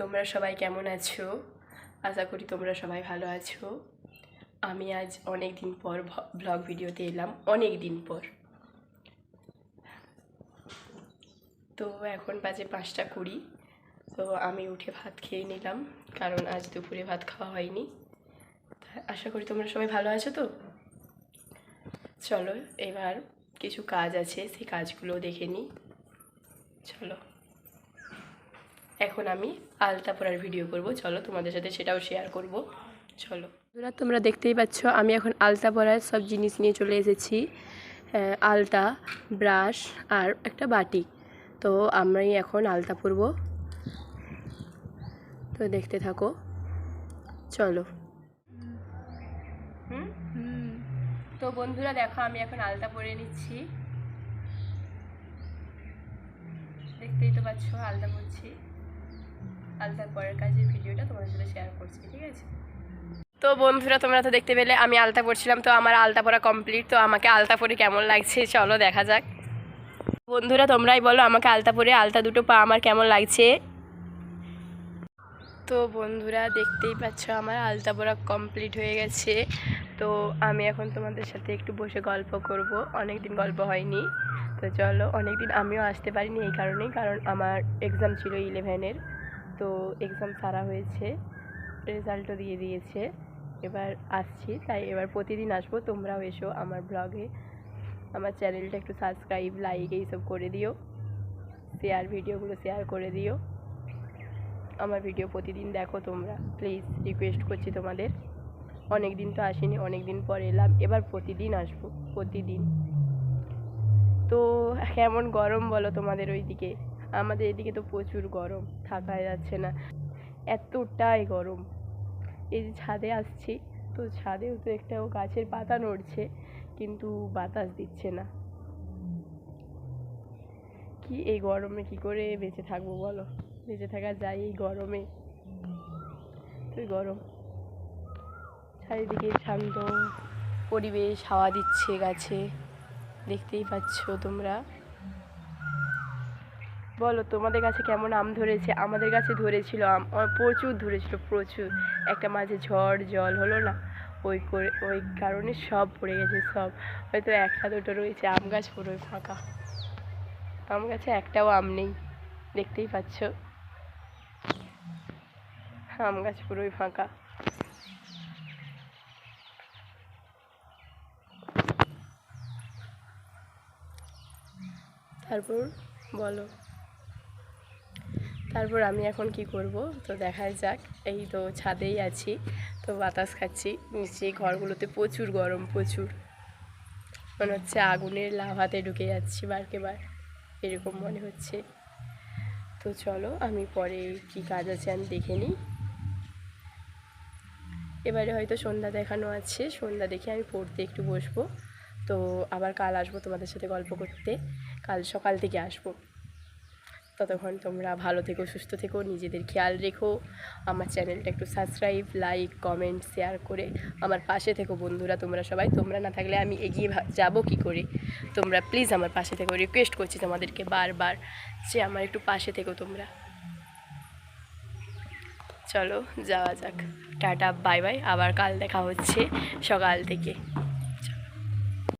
তোমরা সবাই কেমন আছো? আশা করি তোমরা সবাই ভালো আছো। আমি আজ অনেক দিন পর ব্লগ ভিডিওতে এলাম অনেক দিন পর। তো এখন বাজে পাঁচটা কুড়ি, তো আমি উঠে ভাত খেয়ে নিলাম, কারণ আজ দুপুরে ভাত খাওয়া হয়নি। আশা করি তোমরা সবাই ভালো আছো তো? চলো, এবার কিছু কাজ আছে, সেই কাজগুলো দেখে নিই। চলো। এখন আমি আলতা পরার ভিডিও করব। চলো তোমাদের সাথে সেটাও শেয়ার করব। চলো। বন্ধুরা তোমরা দেখতেই পাচ্ছ আমি এখন আলতা পরার সব জিনিস নিয়ে চলে এসেছি। আলতা ব্রাশ আর একটা বাটি। তো আমি এখন আলতা পরব। তো দেখতে থাকো। চলো। তো বন্ধুরা দেখো আমি এখন আলতা পরে নিচ্ছি। দেখতেই তো পাচ্ছ আলতা পরছি। আলতার পরের কাজের ভিডিওটা তোমাদের সাথে শেয়ার করছি, ঠিক আছে? তো বন্ধুরা, তোমরা তো দেখতে পেলে আমি আলতা পড়ছিলাম তো আমার আলতা পরা কমপ্লিট তো আমাকে আলতা পরে কেমন লাগছে চলো দেখা যাক। বন্ধুরা, তোমরাই বলো আমাকে আলতা পরে আলতা দুটো পা আমার কেমন লাগছে? তো বন্ধুরা, দেখতেই পাচ্ছ আমার আলতা পরা কমপ্লিট হয়ে গেছে। তো আমি এখন তোমাদের সাথে একটু বসে গল্প করব। অনেক দিন গল্প হয়নি। তো চলো অনেক দিন আমিও আসতে পারিনি এই কারণেই, কারণ আমার এক্সাম ছিল ইলেভেনের তো এক্সাম সারা হয়েছে রেজাল্টও দিয়ে দিয়েছে। এবার আসছি, তাই এবার প্রতিদিন আসব, তোমরাও এসো আমার ব্লগে আমার চ্যানেলটা একটু সাবস্ক্রাইব লাইক এইসব করে দিও। শেয়ার ভিডিওগুলো শেয়ার করে দিও। আমার ভিডিও প্রতিদিন দেখো তোমরা। প্লিজ রিকোয়েস্ট করছি তোমাদের। অনেক দিন তো আসিনি অনেক দিন পর এলাম। এবার প্রতিদিন আসব, প্রতিদিন। তো কেমন গরম বলো তোমাদের ওইদিকে? আমাদের এদিকে তো প্রচুর গরম থাকা যাচ্ছে না। এতটাই গরম। এই যে ছাদে আসছি, তো ছাদেও তো একটাও গাছের পাতা নড়ছে, কিন্তু বাতাস দিচ্ছে না। কি এই গরমে কি করে বেঁচে থাকব বলো? বেঁচে থাকা যায় এই গরমে। তুই গরম। চারিদিকে শান্ত পরিবেশ, হাওয়া দিচ্ছে গাছে। দেখতেই পাচ্ছ তোমরা। বলো, তোমাদের কাছে কেমন আম ধরেছে? আমাদের কাছে ধরেছিল আম প্রচুর ধরেছিল, প্রচুর। একটা মাঝে ঝড়, জল হলো না? ওই করে, ওই কারণে সব পড়ে গেছে, সব। হয়তো একটা, দুটো রয়েছে, আম গাছ পুরোই ফাঁকা। আম গাছে একটাও আম নেই, দেখতেই পাচ্ছ? আম গাছ পুরোই ফাঁকা। তারপর বলো। তারপর আমি এখন কি করব? তো দেখা যাক। এই তো ছাদেই আছি। তো বাতাস খাচ্ছি। নিশ্চয়ই ঘরগুলোতে প্রচুর গরম, প্রচুর। মনে হচ্ছে আগুনের লাভাতে ঢুকে যাচ্ছি বারকে বার এরকম মনে হচ্ছে। তো চলো, আমি পরে কি কাজ আছে আমি দেখে নিই। এবারে হয়তো সন্ধ্যা দেখানো আছে। সন্ধ্যা দেখে আমি পড়তে একটু বসবো। তো আবার কাল আসব তোমাদের সাথে গল্প করতে। কাল সকাল থেকে আসব। ততক্ষণ তোমরা ভালো থেকো, সুস্থ থেকো, নিজেদের খেয়াল রেখো। আমার চ্যানেলটা একটু সাবস্ক্রাইব লাইক কমেন্ট শেয়ার করে আমার পাশে থেকো বন্ধুরা, তোমরা সবাই। তোমরা না থাকলে আমি এগিয়ে যাব কী করে? তোমরা প্লিজ আমার পাশে থেকো। রিকোয়েস্ট করছি তোমাদেরকে বারবার যে আমার একটু পাশে থেকো তোমরা। চলো, যাওয়া যাক। টাটা বাই বাই আবার কাল দেখা হচ্ছে সকাল থেকে।